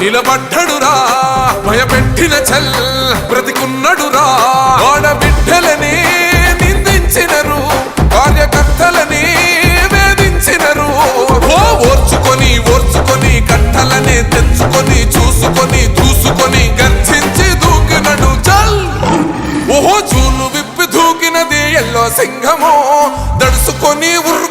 నిలబడ్డడురా భయపెట్టిన చల్ బ్రతికున్నడురా. ఆడబిడ్డలని నిందించినరు కార్యకర్తలని వేధించినరు. ఓ ఓర్చుకొని ఓర్చుకొని కట్టలనే తెంచుకొని చూసుకొని దూసుకొని గర్జించి దూకినడు చల్ ఓహో చూలు విప్పి దూకినది ఎల్లో సింహము దడుసుకొని ఉర్ర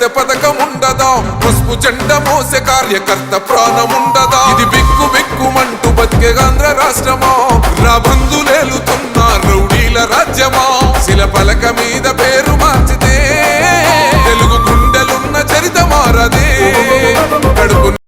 పెడితే పథకం ఉండదా? పసుపు జెండ మోసే కార్యకర్త ప్రాణం ఉండదా? ఇది బిక్కు బిక్కుమంటూ బతికే ఆంధ్ర రాష్ట్రమా? నా బంధులేలుతున్న రౌడీల రాజ్యమా? శిల పలక మీద పేరు మార్చితే తెలుగు గుండెలున్న చరిత మారదే. కడుపు